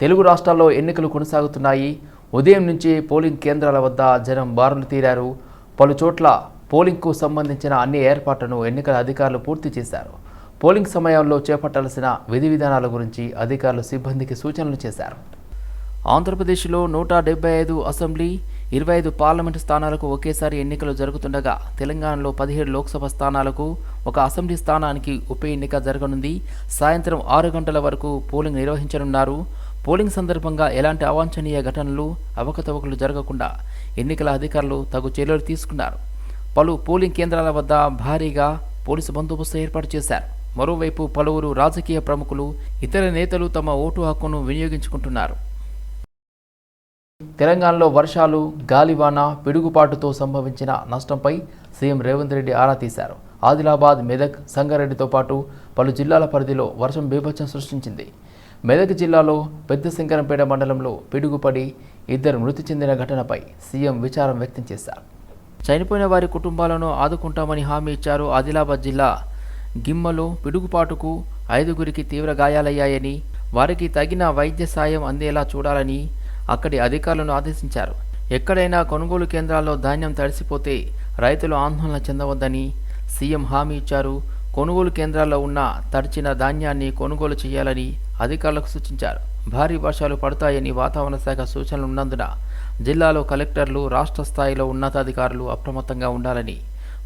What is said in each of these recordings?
తెలుగు రాష్ట్రాల్లో ఎన్నికలు కొనసాగుతున్నాయి. ఉదయం నుంచి పోలింగ్ కేంద్రాల వద్ద జనం బారులు తీరారు. పలు చోట్ల పోలింగ్కు సంబంధించిన అన్ని ఏర్పాట్లను ఎన్నికల అధికారులు పూర్తి చేశారు. పోలింగ్ సమయంలో చేపట్టాల్సిన విధి విధానాల గురించి అధికారులు సిబ్బందికి సూచనలు చేశారు. ఆంధ్రప్రదేశ్లో నూట డెబ్బై ఐదు అసెంబ్లీ ఇరవై ఐదు పార్లమెంటు స్థానాలకు ఒకేసారి ఎన్నికలు జరుగుతుండగా తెలంగాణలో పదిహేడు లోక్సభ స్థానాలకు ఒక అసెంబ్లీ స్థానానికి ఉప ఎన్నిక జరగనుంది. సాయంత్రం ఆరు గంటల వరకు పోలింగ్ నిర్వహించనున్నారు. పోలింగ్ సందర్భంగా ఎలాంటి అవాంఛనీయ ఘటనలు అవకతవకలు జరగకుండా ఎన్నికల అధికారులు తగు చర్యలు తీసుకున్నారు. పలు పోలింగ్ కేంద్రాల వద్ద భారీగా పోలీసు బందోబస్తు ఏర్పాటు చేశారు. మరోవైపు పలువురు రాజకీయ ప్రముఖులు ఇతర నేతలు తమ ఓటు హక్కును వినియోగించుకుంటున్నారు. తెలంగాణలో వర్షాలు గాలివాన పిడుగుపాటుతో సంభవించిన నష్టంపై సీఎం రేవంత్ రెడ్డి ఆరా తీశారు. ఆదిలాబాద్ మెదక్ సంగారెడ్డితో పాటు పలు జిల్లాల పరిధిలో వర్షం బీభత్సం సృష్టించింది. మెదక్ జిల్లాలో పెద్ద శంకరంపేట మండలంలో పిడుగుపడి ఇద్దరు మృతి చెందిన ఘటనపై సీఎం విచారం వ్యక్తం చేశారు. చనిపోయిన వారి కుటుంబాలను ఆదుకుంటామని హామీ ఇచ్చారు ఆదిలాబాద్ జిల్లా గిమ్మలో పిడుగుపాటుకు ఐదుగురికి తీవ్ర గాయాలయ్యాయని వారికి తగిన వైద్య సాయం అందేలా చూడాలని అక్కడి అధికారులను ఆదేశించారు. ఎక్కడైనా కొనుగోలు కేంద్రాల్లో ధాన్యం తడిసిపోతే రైతులు ఆందోళన చెందవద్దని సీఎం హామీ ఇచ్చారు. కొనుగోలు కేంద్రాల్లో ఉన్న తడిచిన ధాన్యాన్ని కొనుగోలు చేయాలని అధికారులకు సూచించారు. భారీ వర్షాలు పడతాయని వాతావరణ శాఖ సూచనలు ఉన్నందున జిల్లాలో కలెక్టర్లు రాష్ట్ర స్థాయిలో ఉన్నతాధికారులు అప్రమత్తంగా ఉండాలని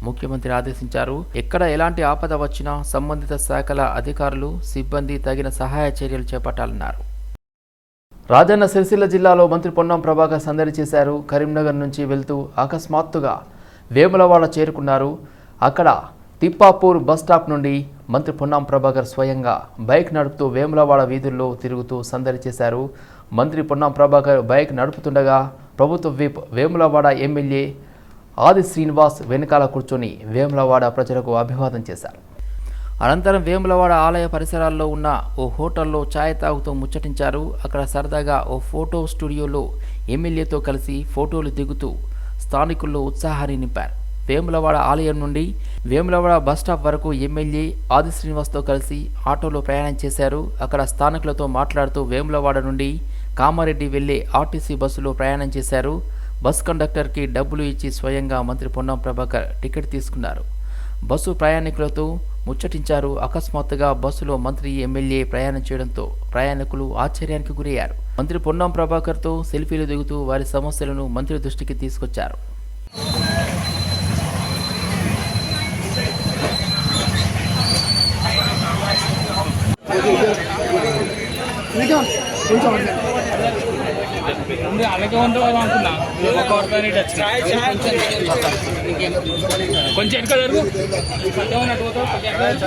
ముఖ్యమంత్రి ఆదేశించారు. ఎక్కడ ఎలాంటి ఆపద వచ్చినా సంబంధిత శాఖల అధికారులు సిబ్బంది తగిన సహాయ చర్యలు చేపట్టాలన్నారు. రాజన్న సిరిసిల్ల జిల్లాలో మంత్రి పొన్నం ప్రభాకర్ సందడి చేశారు. కరీంనగర్ నుంచి వెళ్తూ అకస్మాత్తుగా వేములవాడ చేరుకున్నారు. అక్కడ తిప్పాపూర్ బస్ స్టాప్ నుండి మంత్రి పొన్నాం ప్రభాకర్ స్వయంగా బైక్ నడుపుతూ వేములవాడ వీధుల్లో తిరుగుతూ సందడి చేశారు. మంత్రి పొన్నాం ప్రభాకర్ బైక్ నడుపుతుండగా ప్రభుత్వ విప్ వేములవాడ ఎమ్మెల్యే ఆది శ్రీనివాస్ వెనకాల కూర్చొని వేములవాడ ప్రజలకు అభివాదం చేశారు. అనంతరం వేములవాడ ఆలయ పరిసరాల్లో ఉన్న ఓ హోటల్లో ఛాయ్ తాగుతూ ముచ్చటించారు. అక్కడ సరదాగా ఓ ఫోటో స్టూడియోలో ఎమ్మెల్యేతో కలిసి ఫోటోలు దిగుతూ స్థానికుల్లో ఉత్సాహాన్ని నింపారు. వేములవాడ ఆలయం నుండి వేములవాడ బస్ స్టాప్ వరకు ఎమ్మెల్యే ఆది శ్రీనివాస్తో కలిసి ఆటోలో ప్రయాణం చేశారు. అక్కడ స్థానికులతో మాట్లాడుతూ వేములవాడ నుండి కామారెడ్డి వెళ్ళే ఆర్టీసీ బస్సులో ప్రయాణం చేశారు. బస్ కండక్టర్కి డబ్బులు ఇచ్చి స్వయంగా మంత్రి పొన్నం ప్రభాకర్ టికెట్ తీసుకున్నారు. బస్సు ప్రయాణికులతో ముచ్చటించారు. అకస్మాత్తుగా బస్సులో మంత్రి ఎమ్మెల్యే ప్రయాణం చేయడంతో ప్రయాణికులు ఆశ్చర్యానికి గురయ్యారు. మంత్రి పొన్నం ప్రభాకర్తో సెల్ఫీలు దిగుతూ వారి సమస్యలను మంత్రి దృష్టికి తీసుకొచ్చారు. ముందు అలాగే ఉండవు అనుకున్నా ఒక వరకు కొంచెం వెనక జరుగు సత్యమైన అటు పోతావు, సత్యమైన అటు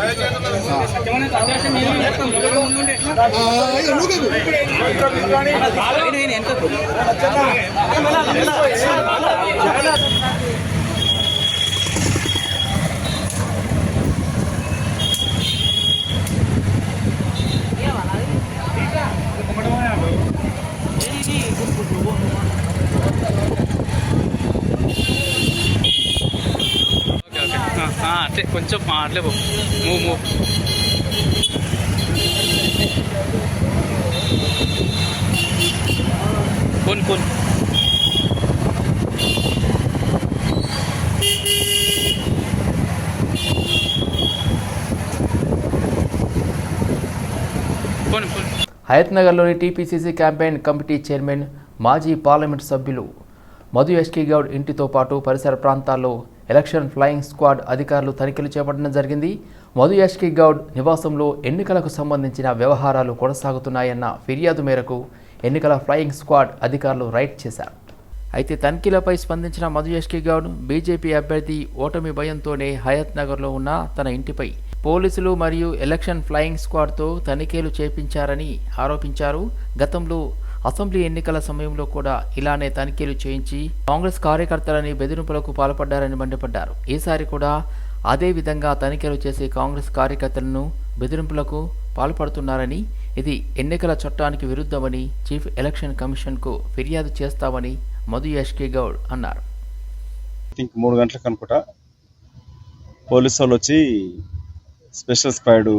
అటు నేను చేస్తాను. ఎవరు ముందు ఉంటే ఎట్లా? నేను వెనకకు. ఓకే ఓకే ఆ, ఆ, అట్లే కొంచెం ఆ, అట్లే పో మూవ్ మూవ్ కొన్ కొన్. హయత్నగర్లోని టీపీసీసీ క్యాంపెయిన్ కమిటీ చైర్మన్ మాజీ పార్లమెంటు సభ్యులు మధు ఎస్కే గౌడ్ ఇంటితో పాటు పరిసర ప్రాంతాల్లో ఎలక్షన్ ఫ్లయింగ్ స్క్వాడ్ అధికారులు తనిఖీలు చేపట్టడం జరిగింది. మధు యాష్కి గౌడ్ నివాసంలో ఎన్నికలకు సంబంధించిన వ్యవహారాలు కొనసాగుతున్నాయన్న ఫిర్యాదు మేరకు ఎన్నికల ఫ్లయింగ్ స్క్వాడ్ అధికారులు రైడ్ చేశారు. అయితే తనిఖీలపై స్పందించిన మధు ఎస్కే గౌడ్ బీజేపీ అభ్యర్థి ఓటమి భయంతోనే హయత్ నగర్లో ఉన్న తన ఇంటిపై పోలీసులు మరియు ఎలక్షన్ ఫ్లయింగ్ స్క్వాడ్తో తనిఖీలు చేపించారని ఆరోపించారు. గతంలో అసెంబ్లీ ఎన్నికల సమయంలో కూడా ఇలానే తనిఖీలు చేయించి కాంగ్రెస్ కార్యకర్తలని బెదిరింపులకు పాల్పడ్డారని మండిపడ్డారు. ఈసారి కూడా అదే విధంగా తనిఖీలు చేసి కాంగ్రెస్ కార్యకర్తలను బెదిరింపులకు పాల్పడుతున్నారని ఇది ఎన్నికల చట్టానికి విరుద్ధమని చీఫ్ ఎలక్షన్ కమిషన్కు ఫిర్యాదు చేస్తామని మధు యష్కే గౌడ్ అన్నారు. థింక్ మూడు గంటలకు అనుకుంటా పోలీసు వాళ్ళు వచ్చి స్పెషల్ స్క్వాడ్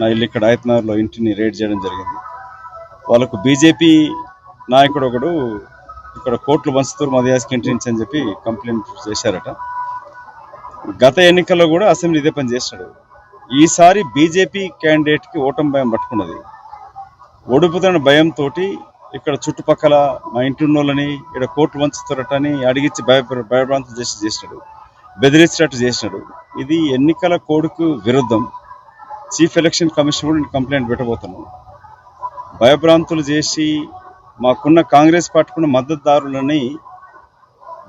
నా ఇల్లు ఇక్కడ ఆయత్నగర్లో ఇంటిని రేడ్ చేయడం జరిగింది. వాళ్ళకు బీజేపీ నాయకుడు ఒకడు ఇక్కడ కోట్లు పంచుతూరు మదయాస్కి ఎంట్రీ నుంచి అని చెప్పి కంప్లైంట్ చేశారట. గత ఎన్నికల్లో కూడా అసెంబ్లీ ఇదే పని చేశాడు. ఈసారి బీజేపీ క్యాండిడేట్కి ఓటమి భయం పట్టుకున్నది. ఓడిపోతున్న భయంతో ఇక్కడ చుట్టుపక్కల మా ఇంటి ఉన్నోళ్ళని ఇక్కడ కోట్లు వంచుతారటని అడిగించి భయ భయభ్రాంతం చేసి చేసినాడు బెదిరించినట్టు చేసినాడు ఇది ఎన్నికల కోడ్కు విరుద్ధం. చీఫ్ ఎలక్షన్ కమిషన్ కూడా నేను కంప్లైంట్ పెట్టబోతున్నాను. భయభ్రాంతులు చేసి మాకున్న కాంగ్రెస్ పార్టీకున్న మద్దతుదారులని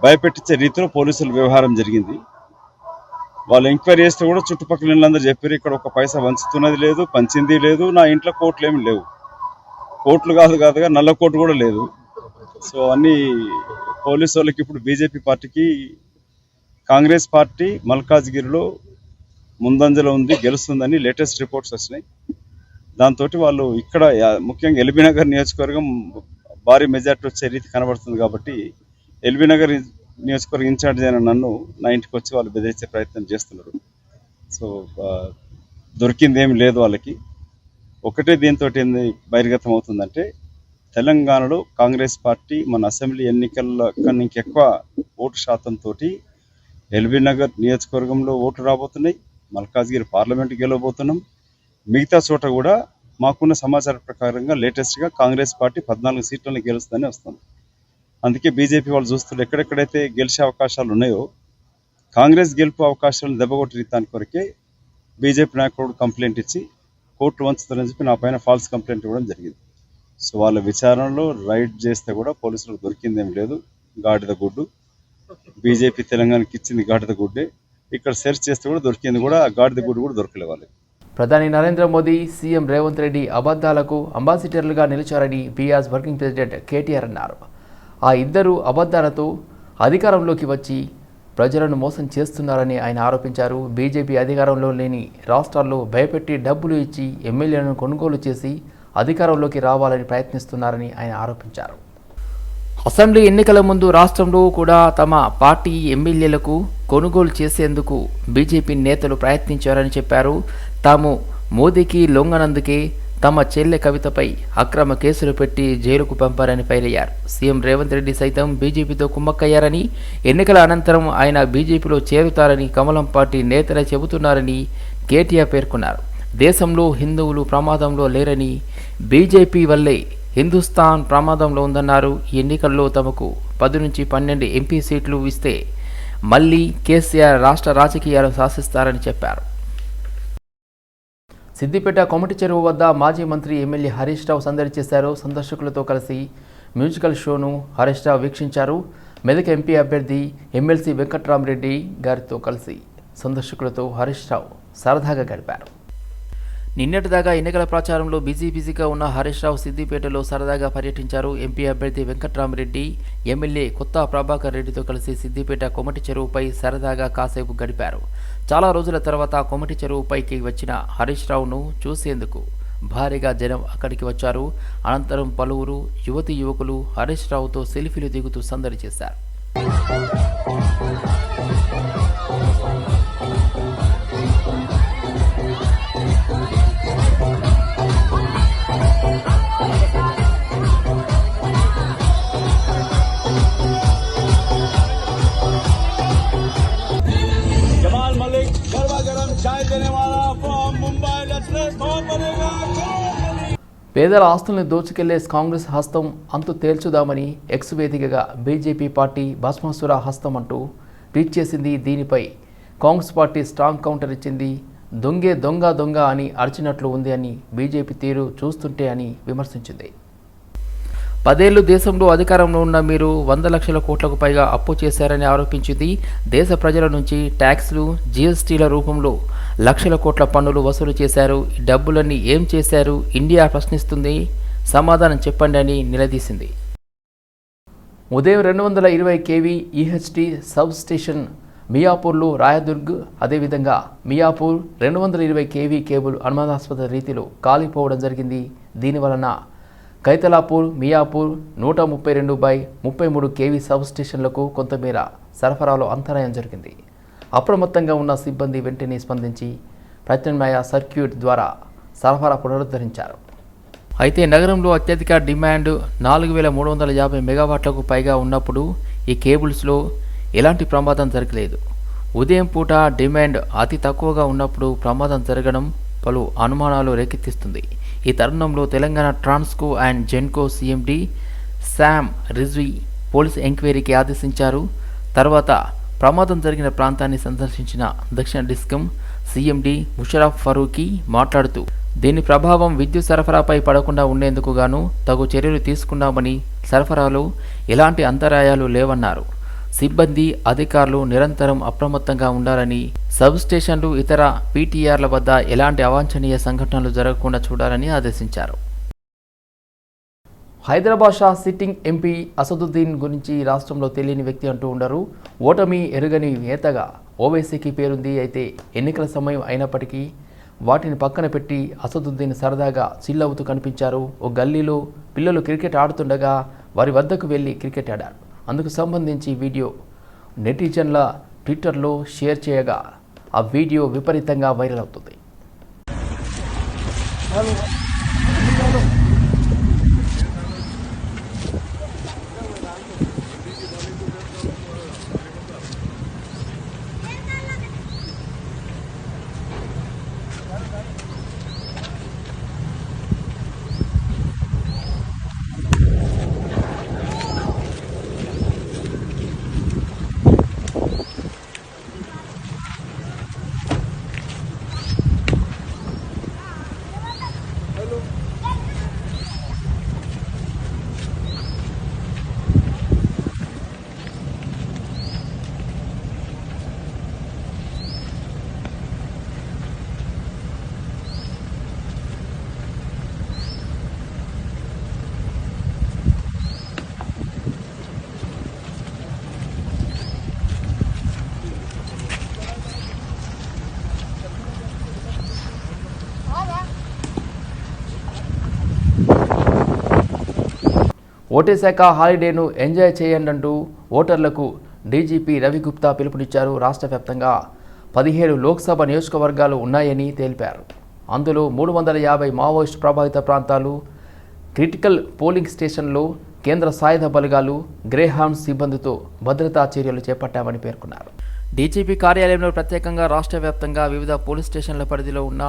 భయపెట్టించే రీతిలో పోలీసుల వ్యవహారం జరిగింది. వాళ్ళు ఎంక్వైరీ చేస్తే కూడా చుట్టుపక్కల ఇళ్ళందరూ చెప్పారు ఇక్కడ ఒక పైసా వంచుతున్నది లేదు పంచింది లేదు నా ఇంట్లో కోట్లు ఏమి లేవు. కోట్లు కాదు కాదుగా నల్ల కోట్లు కూడా లేదు. సో అన్ని పోలీసు వాళ్ళకి ఇప్పుడు బీజేపీ పార్టీకి కాంగ్రెస్ పార్టీ మల్కాజ్గిరిలో ముందంజలో ఉంది గెలుస్తుందని లేటెస్ట్ రిపోర్ట్స్ వచ్చినాయి. దాంతో వాళ్ళు ఇక్కడ ముఖ్యంగా ఎల్బీనగర్ నియోజకవర్గం భారీ మెజార్టీ వచ్చే రీతి కనబడుతుంది కాబట్టి ఎల్బీనగర్ నియోజకవర్గం ఇన్ఛార్జ్ అయిన నన్ను నా ఇంటికి వచ్చి వాళ్ళు బెదిరించే ప్రయత్నం చేస్తున్నారు. సో దొరికింది ఏమి లేదు వాళ్ళకి. ఒకటే దీంతో ఏంది బహిర్గతం అవుతుందంటే తెలంగాణలో కాంగ్రెస్ పార్టీ మన అసెంబ్లీ ఎన్నికల్లో కన్నా ఇంకెక్కువ ఓటు శాతంతో ఎల్బీ నగర్ నియోజకవర్గంలో ఓటు రాబోతున్నాయి. మల్కాజ్గిరి పార్లమెంట్ గెలవబోతున్నాం. మిగతా చోట కూడా మాకున్న సమాచారం ప్రకారంగా లేటెస్ట్గా కాంగ్రెస్ పార్టీ పద్నాలుగు సీట్లను గెలుస్తుందని వస్తుంది. అందుకే బీజేపీ వాళ్ళు చూస్తున్నారు ఎక్కడెక్కడైతే గెలిచే అవకాశాలు ఉన్నాయో కాంగ్రెస్ గెలుపు అవకాశాలను దెబ్బకొట్టి దాని కొరకే బీజేపీ నాయకుడు కంప్లైంట్ ఇచ్చి కోర్టు వంచుతారని చెప్పి నా పైన ఫాల్స్ కంప్లైంట్ ఇవ్వడం జరిగింది. సో వాళ్ళ విచారణలో రైడ్ చేస్తే కూడా పోలీసులకు దొరికిందేం లేదు. గాడిద గుడ్డు. బీజేపీ తెలంగాణకి ఇచ్చింది గాడిద గుడ్డే. ఇక్కడ సెర్చ్ చేస్తే కూడా దొరికింది కూడా గాడిద గుడ్డు కూడా దొరకలే వాళ్ళకి. ప్రధాని నరేంద్ర మోదీ సీఎం రేవంత్ రెడ్డి అబద్ధాలకు అంబాసిడర్లుగా నిలిచారని బీఆర్ఎస్ వర్కింగ్ ప్రెసిడెంట్ కేటీఆర్ అన్నారు. ఆ ఇద్దరు అబద్ధాలతో అధికారంలోకి వచ్చి ప్రజలను మోసం చేస్తున్నారని ఆయన ఆరోపించారు. బీజేపీ అధికారంలో లేని రాష్ట్రాల్లో భయపెట్టి డబ్బులు ఇచ్చి ఎమ్మెల్యేలను కొనుగోలు చేసి అధికారంలోకి రావాలని ప్రయత్నిస్తున్నారని ఆయన ఆరోపించారు. అసెంబ్లీ ఎన్నికల ముందు రాష్ట్రంలో కూడా తమ పార్టీ ఎమ్మెల్యేలకు కొనుగోలు చేసేందుకు బీజేపీ నేతలు ప్రయత్నించారని చెప్పారు. తాము మోదీకి లొంగనందుకే తమ చెల్లె కవితపై అక్రమ కేసులు పెట్టి జైలుకు పంపారని ఫైరయ్యారు సీఎం రేవంత్ రెడ్డి సైతం బీజేపీతో కుమ్మక్కయ్యారని ఎన్నికల అనంతరం ఆయన బీజేపీలో చేరుతారని కమలం పార్టీ నేతలే చెబుతున్నారని కేటీఆర్ పేర్కొన్నారు. దేశంలో హిందువులు ప్రమాదంలో లేరని బీజేపీ వల్లే హిందుస్థాన్ ప్రమాదంలో ఉందన్నారు. ఈ ఎన్నికల్లో తమకు పది నుంచి పన్నెండు ఎంపీ సీట్లు ఇస్తే మళ్ళీ కేసీఆర్ రాష్ట్ర రాజకీయాలు శాసిస్తారని చెప్పారు. సిద్దిపేట కొమటి చెరువు వద్ద మాజీ మంత్రి ఎమ్మెల్యే హరీష్ రావు సందడి చేశారు. సందర్శకులతో కలిసి మ్యూజికల్ షోను హరీష్ రావు వీక్షించారు. మెదక్ ఎంపీ అభ్యర్థి ఎమ్మెల్సీ వెంకట్రామరెడ్డి గారితో కలిసి సందర్శకులతో హరీష్ రావు సరదాగా గడిపారు. నిన్నటిదాకా ఎన్నికల ప్రచారంలో బిజీ బిజీగా ఉన్న హరీష్ రావు సిద్దిపేటలో సరదాగా పర్యటించారు ఎంపీ అభ్యర్థి వెంకట్రామరెడ్డి ఎమ్మెల్యే కొత్త ప్రభాకర్ రెడ్డితో కలిసి సిద్దిపేట కొమటి చెరువుపై సరదాగా కాసేపు గడిపారు. చాలా రోజుల తర్వాత కొమటి చెరువుపైకి వచ్చిన హరీష్ రావును చూసేందుకు భారీగా జనం అక్కడికి వచ్చారు. అనంతరం పలువురు యువతి యువకులు హరీష్ రావుతో సెల్ఫీలు దిగుతూ సందడి చేశారు. పేదల ఆస్తుల్ని దోచుకెళ్ళే కాంగ్రెస్ హస్తం అంతు తేల్చుదామని ఎక్స్ వేదికగా బీజేపీ పార్టీ భస్మాసుర హస్తం అంటూ ట్వీట్ చేసింది దీనిపై. కాంగ్రెస్ పార్టీ స్ట్రాంగ్ కౌంటర్ ఇచ్చింది దొంగే దొంగ దొంగ అని అరిచినట్లు ఉంది అని బీజేపీ తీరు చూస్తుంటే అని విమర్శించింది. పదేళ్ళు దేశంలో అధికారంలో ఉన్న మీరు వంద లక్షల కోట్లకు పైగా అప్పు చేశారని ఆరోపించింది దేశ ప్రజల నుంచి ట్యాక్స్లు జీఎస్టీల రూపంలో లక్షల కోట్ల పన్నులు వసూలు చేశారు. ఈ డబ్బులన్నీ ఏం చేశారు? ఇండియా ప్రశ్నిస్తుంది. సమాధానం చెప్పండి అని నిలదీసింది. ఉదయం రెండు వందల ఇరవై కేవీ ఈహెచ్టి సబ్ స్టేషన్ మియాపూర్లో రాయదుర్గ్ అదేవిధంగా మియాపూర్ రెండు వందల ఇరవై కేవీ కేబుల్ అనుమానాస్పద రీతిలో కాలిపోవడం జరిగింది. దీనివలన కైతలాపూర్ మియాపూర్ నూట ముప్పై రెండు బై ముప్పై మూడు కేవీ సబ్ స్టేషన్లకు కొంతమేర సరఫరాలో అంతరాయం జరిగింది. అప్రమత్తంగా ఉన్న సిబ్బంది వెంటనే స్పందించి ప్రత్యామ్నాయ సర్క్యూట్ ద్వారా సరఫరా పునరుద్ధరించారు. అయితే నగరంలో అత్యధిక డిమాండ్ నాలుగు వేల మూడు వందల యాభై మెగావాట్లకు పైగా ఉన్నప్పుడు ఈ కేబుల్స్లో ఎలాంటి ప్రమాదం జరగలేదు. ఉదయం పూట డిమాండ్ అతి తక్కువగా ఉన్నప్పుడు ప్రమాదం జరగడం పలు అనుమానాలు రేకెత్తిస్తుంది. ఈ తరుణంలో Telangana Transco and Genco CMD Sham Rizvi police ఎంక్వైరీకి ఆదేశించారు. తర్వాత ప్రమాదం జరిగిన ప్రాంతాన్ని సందర్శించిన దక్షిణ డిస్కం సీఎండి ముషరఫ్ ఫరూకీ మాట్లాడుతూ దీని ప్రభావం విద్యుత్ సరఫరాపై పడకుండా ఉండేందుకు గాను తగు చర్యలు తీసుకున్నామని సరఫరాలో ఎలాంటి అంతరాయాలు లేవన్నారు. సిబ్బంది అధికారులు నిరంతరం అప్రమత్తంగా ఉండాలని సబ్ స్టేషన్లు ఇతర పీటీఆర్ల వద్ద ఎలాంటి అవాంఛనీయ సంఘటనలు జరగకుండా చూడాలని ఆదేశించారు. హైదరాబాద్ షా సిట్టింగ్ ఎంపీ అసదుద్దీన్ గురించి రాష్ట్రంలో తెలియని వ్యక్తి అంటూ ఉండరు. ఓటమి ఎరుగని నేతగా ఓవైసీకి పేరుంది. అయితే ఎన్నికల సమయం అయినప్పటికీ వాటిని పక్కన పెట్టి అసదుద్దీన్ సరదాగా చిల్లవుతూ కనిపించారు. ఓ గల్లీలో పిల్లలు క్రికెట్ ఆడుతుండగా వారి వద్దకు వెళ్ళి క్రికెట్ ఆడారు. అందుకు సంబంధించి వీడియో నెటిజన్ల ట్విట్టర్లో షేర్ చేయగా ఆ వీడియో విపరీతంగా వైరల్ అవుతుంది. ఓటేశాక హాలిడేను ఎంజాయ్ చేయండి అంటూ ఓటర్లకు డీజీపీ రవిగుప్తా పిలుపునిచ్చారు రాష్ట్ర వ్యాప్తంగా. పదిహేడు లోక్సభ నియోజకవర్గాలు ఉన్నాయని తెలిపారు. అందులో మూడు వందల యాభై మావోయిస్ట్ ప్రభావిత ప్రాంతాలు క్రిటికల్ పోలింగ్ స్టేషన్లో కేంద్ర సాయుధ బలగాలు గ్రేహామ్ సిబ్బందితో భద్రతా చర్యలు చేపట్టామని పేర్కొన్నారు. డీజీపీ కార్యాలయంలో ప్రత్యేకంగా రాష్ట్ర వ్యాప్తంగా వివిధ పోలీస్ స్టేషన్ల పరిధిలో ఉన్న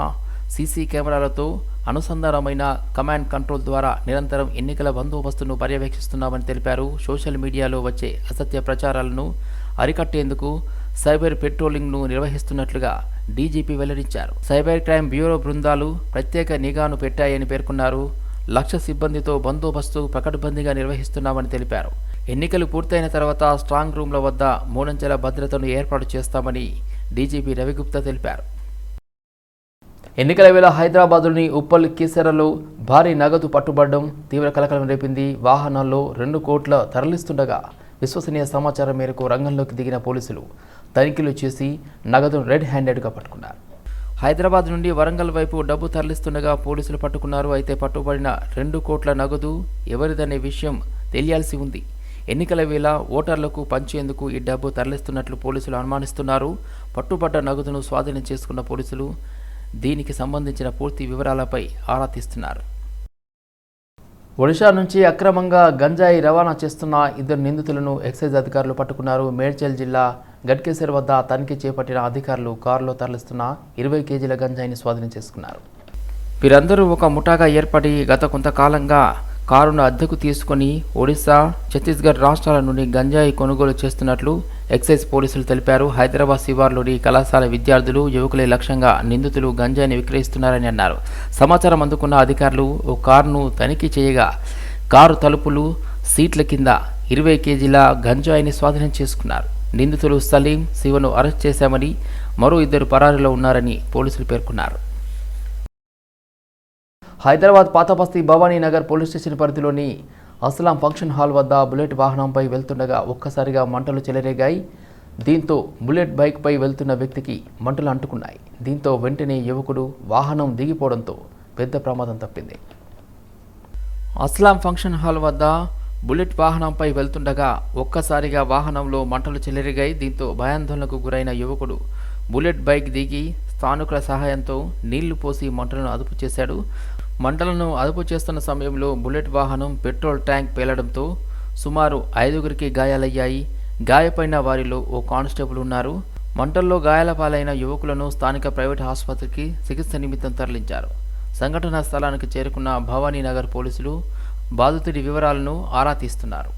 సీసీ కెమెరాలతో అనుసంధానమైన కమాండ్ కంట్రోల్ ద్వారా నిరంతరం ఎన్నికల బందోబస్తును పర్యవేక్షిస్తున్నామని తెలిపారు. సోషల్ మీడియాలో వచ్చే అసత్య ప్రచారాలను అరికట్టేందుకు సైబర్ పెట్రోలింగ్ను నిర్వహిస్తున్నట్లుగా డీజీపీ వెల్లడించారు. సైబర్ క్రైమ్ బ్యూరో బృందాలు ప్రత్యేక నిఘాను పెట్టాయని పేర్కొన్నారు. లక్ష సిబ్బందితో బందోబస్తు పకడ్బందీగా నిర్వహిస్తున్నామని తెలిపారు. ఎన్నికలు పూర్తయిన తర్వాత స్ట్రాంగ్ రూమ్ల వద్ద మూడంచెల భద్రతను ఏర్పాటు చేస్తామని డీజీపీ రవిగుప్తా తెలిపారు. ఎన్నికల వేళ హైదరాబాద్లోని ఉప్పల్ కీసరలో భారీ నగదు పట్టుబడడం తీవ్ర కలకలం రేపింది. వాహనాల్లో రెండు కోట్ల తరలిస్తుండగా విశ్వసనీయ సమాచారం మేరకు రంగంలోకి దిగిన పోలీసులు తనిఖీలు చేసి నగదును రెడ్ హ్యాండెడ్గా పట్టుకున్నారు. హైదరాబాద్ నుండి వరంగల్ వైపు డబ్బు తరలిస్తుండగా పోలీసులు పట్టుకున్నారు. అయితే పట్టుబడిన రెండు కోట్ల నగదు ఎవరిదనే విషయం తెలియాల్సి ఉంది. ఎన్నికల వేళ ఓటర్లకు పంచేందుకు ఈ డబ్బు తరలిస్తున్నట్లు పోలీసులు అనుమానిస్తున్నారు. పట్టుబడ్డ నగదును స్వాధీనం చేసుకున్న పోలీసులు దీనికి సంబంధించిన పూర్తి వివరాలపై ఆరా తీస్తున్నారు. ఒడిషా నుంచి అక్రమంగా గంజాయి రవాణా చేస్తున్న ఇద్దరు నిందితులను ఎక్సైజ్ అధికారులు పట్టుకున్నారు. మేడ్చల్ జిల్లా గట్కేసర్ వద్ద తనిఖీ చేపట్టిన అధికారులు కారులో తరలిస్తున్న ఇరవై కేజీల గంజాయిని స్వాధీనం చేసుకున్నారు. వీరందరూ ఒక ముఠాగా ఏర్పడి గత కొంతకాలంగా కారును అద్దెకు తీసుకొని ఒడిశా ఛత్తీస్గఢ్ రాష్ట్రాల నుండి గంజాయి కొనుగోలు చేస్తున్నట్లు ఎక్సైజ్ పోలీసులు తెలిపారు. హైదరాబాద్ శివార్లోని కళాశాల విద్యార్థులు యువకులే లక్ష్యంగా నిందితులు గంజాయిని విక్రయిస్తున్నారని అన్నారు. సమాచారం అందుకున్న అధికారులు ఓ కారును తనిఖీ చేయగా కారు తలుపులు సీట్ల కింద ఇరవై కేజీల గంజాయిని స్వాధీనం చేసుకున్నారు. నిందితులు సలీం శివను అరెస్ట్ చేశామని మరో ఇద్దరు పరారీలో ఉన్నారని పోలీసులు పేర్కొన్నారు. హైదరాబాద్ పాతబస్తీ భవానీ నగర్ పోలీస్ స్టేషన్ పరిధిలోని అస్లాం ఫంక్షన్ హాల్ వద్ద బుల్లెట్ వాహనంపై వెళ్తుండగా ఒక్కసారిగా మంటలు చెలరేగాయి. దీంతో బుల్లెట్ బైక్పై వెళ్తున్న వ్యక్తికి మంటలు అంటుకున్నాయి. దీంతో వెంటనే యువకుడు వాహనం దిగిపోవడంతో పెద్ద ప్రమాదం తప్పింది. అస్లాం ఫంక్షన్ హాల్ వద్ద బుల్లెట్ వాహనంపై వెళ్తుండగా ఒక్కసారిగా వాహనంలో మంటలు చెలరిగాయి. దీంతో భయాందోళనకు గురైన యువకుడు బుల్లెట్ బైక్ దిగి స్థానికుల సహాయంతో నీళ్ళు పోసి మంటలను అదుపు చేశాడు. మంటలను అదుపు చేస్తున్న సమయంలో బుల్లెట్ వాహనం పెట్రోల్ ట్యాంక్ పేలడంతో సుమారు ఐదుగురికి గాయాలయ్యాయి. గాయపడిన వారిలో ఓ కానిస్టేబుల్ ఉన్నారు. మంటల్లో గాయాల పాలైన యువకులను స్థానిక ప్రైవేట్ ఆసుపత్రికి చికిత్స నిమిత్తం తరలించారు. సంఘటనా స్థలానికి చేరుకున్న భవానీ నగర్ పోలీసులు బాధితుడి వివరాలను ఆరా తీస్తున్నారు.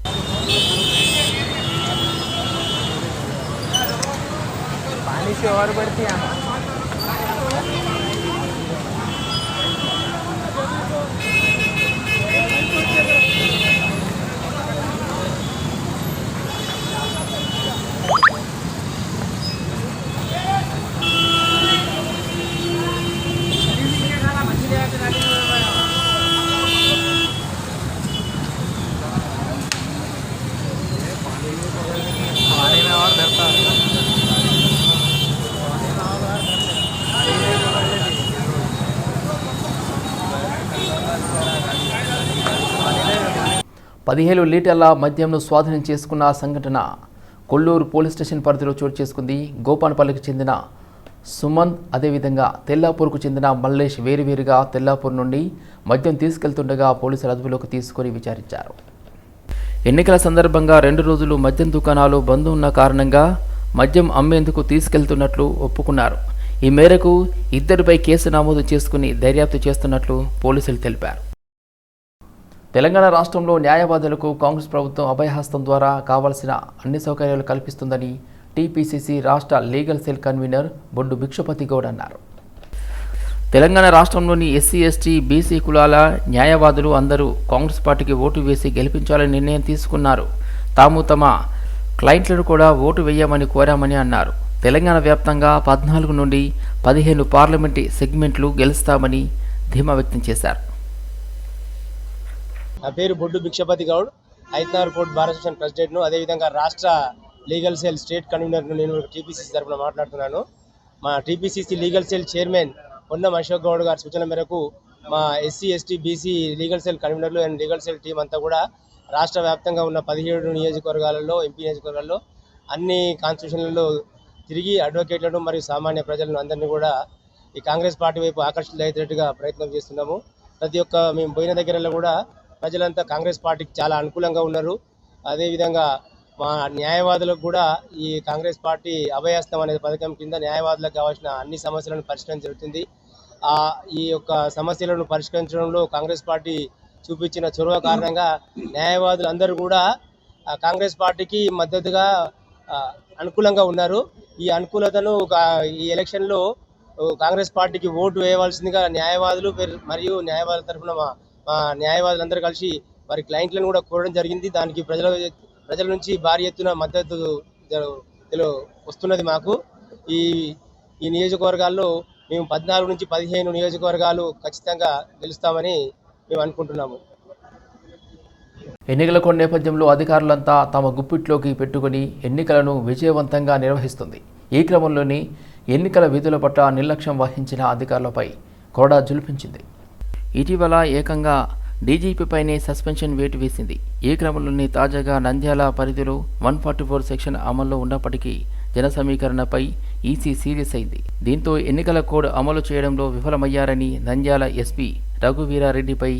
పదిహేను లీటర్ల మద్యంను స్వాధీనం చేసుకున్న సంఘటన కొల్లూరు పోలీస్ స్టేషన్ పరిధిలో చోటు చేసుకుంది. గోపాన్పల్లికి చెందిన సుమంత్ అదేవిధంగా తెల్లాపూర్కు చెందిన మల్లేష్ వేరువేరుగా తెల్లాపూర్ నుండి మద్యం తీసుకెళ్తుండగా పోలీసులు అదుపులోకి తీసుకొని విచారించారు. ఎన్నికల సందర్భంగా రెండు రోజులు మద్యం దుకాణాలు బంద్ ఉన్న కారణంగా మద్యం అమ్మేందుకు తీసుకెళ్తున్నట్లు ఒప్పుకున్నారు. ఈ మేరకు ఇద్దరిపై కేసు నమోదు చేసుకుని దర్యాప్తు చేస్తున్నట్లు పోలీసులు తెలిపారు. తెలంగాణ రాష్ట్రంలో న్యాయవాదులకు కాంగ్రెస్ ప్రభుత్వం అభయహస్తం ద్వారా కావాల్సిన అన్ని సౌకర్యాలు కల్పిస్తుందని టీపీసీసీ రాష్ట్ర legal cell convener Boddu Bhikshapati Goud అన్నారు. తెలంగాణ రాష్ట్రంలోని ఎస్సీ ఎస్టీ బీసీ కులాల న్యాయవాదులు అందరూ కాంగ్రెస్ పార్టీకి ఓటు వేసి గెలిపించాలని నిర్ణయం తీసుకున్నారు. తాము తమ క్లయింట్లను కూడా ఓటు వేయమని కోరామని అన్నారు. తెలంగాణ వ్యాప్తంగా పద్నాలుగు నుండి పదిహేను పార్లమెంటు సెగ్మెంట్లు గెలుస్తామని ధీమా వ్యక్తం చేశారు. నా పేరు బొడ్డు భిక్షపతి గౌడ్. ఐతనార్ కోర్ట్ బార్ అసోసియేషన్ ప్రెసిడెంట్ను అదేవిధంగా రాష్ట్ర లీగల్ సెల్ స్టేట్ కన్వీనర్ను నేను టీపీసీసీ తరఫున మాట్లాడుతున్నాను. మా TPCC legal cell chairman Ponnam Ashok Goud గారి సూచన మేరకు మా SC ST BC legal cell కన్వీనర్లు అండ్ లీగల్ సెల్ టీం అంతా కూడా రాష్ట్ర వ్యాప్తంగా ఉన్న పదిహేడు నియోజకవర్గాలలో ఎంపీ నియోజకవర్గాల్లో అన్ని కాన్స్టిట్యూషన్లలో తిరిగి అడ్వకేట్లను మరియు సామాన్య ప్రజలను అందరినీ కూడా ఈ కాంగ్రెస్ పార్టీ వైపు ఆకర్షితులయ్యేటట్టుగా ప్రయత్నం చేస్తున్నాము. ప్రతి ఒక్క మేము పోయిన దగ్గరలో కూడా ప్రజలంతా కాంగ్రెస్ పార్టీకి చాలా అనుకూలంగా ఉన్నారు. అదేవిధంగా మా న్యాయవాదులకు కూడా ఈ కాంగ్రెస్ పార్టీ అభయహస్తం అనే పథకం కింద న్యాయవాదులకు కావాల్సిన అన్ని సమస్యలను పరిష్కరించడం జరుగుతుంది. ఆ ఈ యొక్క సమస్యలను పరిష్కరించడంలో కాంగ్రెస్ పార్టీ చూపించిన చొరవ కారణంగా న్యాయవాదులు అందరూ కూడా కాంగ్రెస్ పార్టీకి మద్దతుగా అనుకూలంగా ఉన్నారు. ఈ అనుకూలతను ఈ ఎలక్షన్లో కాంగ్రెస్ పార్టీకి ఓటు వేయవలసిందిగా న్యాయవాదులు మరియు న్యాయవాదుల తరఫున మా మా న్యాయవాదులందరూ కలిసి వారి క్లయింట్లను కూడా కోరడం జరిగింది. దానికి ప్రజల ప్రజల నుంచి భారీ ఎత్తున మద్దతు వస్తున్నది మాకు. ఈ ఈ నియోజకవర్గాల్లో మేము పద్నాలుగు నుంచి పదిహేను నియోజకవర్గాలు ఖచ్చితంగా గెలుస్తామని మేము అనుకుంటున్నాము. ఎన్నికల కోడ్ నేపథ్యంలో అధికారులంతా తమ గుప్పిట్లోకి పెట్టుకుని ఎన్నికలను విజయవంతంగా నిర్వహిస్తుంది. ఈ క్రమంలోనే ఎన్నికల విధుల పట్ల నిర్లక్ష్యం వహించిన అధికారులపై కోడా జులిపించింది. ఇటీవల ఏకంగా డీజీపీపైనే సస్పెన్షన్ వేటు వేసింది. ఈ క్రమంలోనే తాజాగా నంద్యాల పరిధిలో వన్ ఫార్టీ ఫోర్ సెక్షన్ అమల్లో ఉన్నప్పటికీ జన సమీకరణపై ఈసీ సీరియస్ అయింది. దీంతో ఎన్నికల కోడ్ అమలు చేయడంలో విఫలమయ్యారని నంద్యాల ఎస్పీ రఘువీరారెడ్డిపై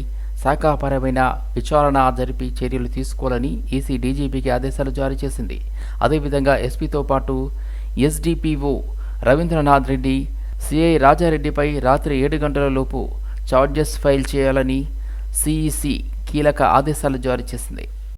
శాఖాపరమైన విచారణ జరిపి చర్యలు తీసుకోవాలని ఈసీ డీజీపీకి ఆదేశాలు జారీ చేసింది. అదేవిధంగా ఎస్పీతో పాటు ఎస్డిపిఓ రవీంద్రనాథ్ రెడ్డి సిఐ రాజారెడ్డిపై రాత్రి ఏడు గంటల లోపు చార్జెస్ ఫైల్ చేయాలని సిఈసి కీలక ఆదేశాలు జారీ చేసింది.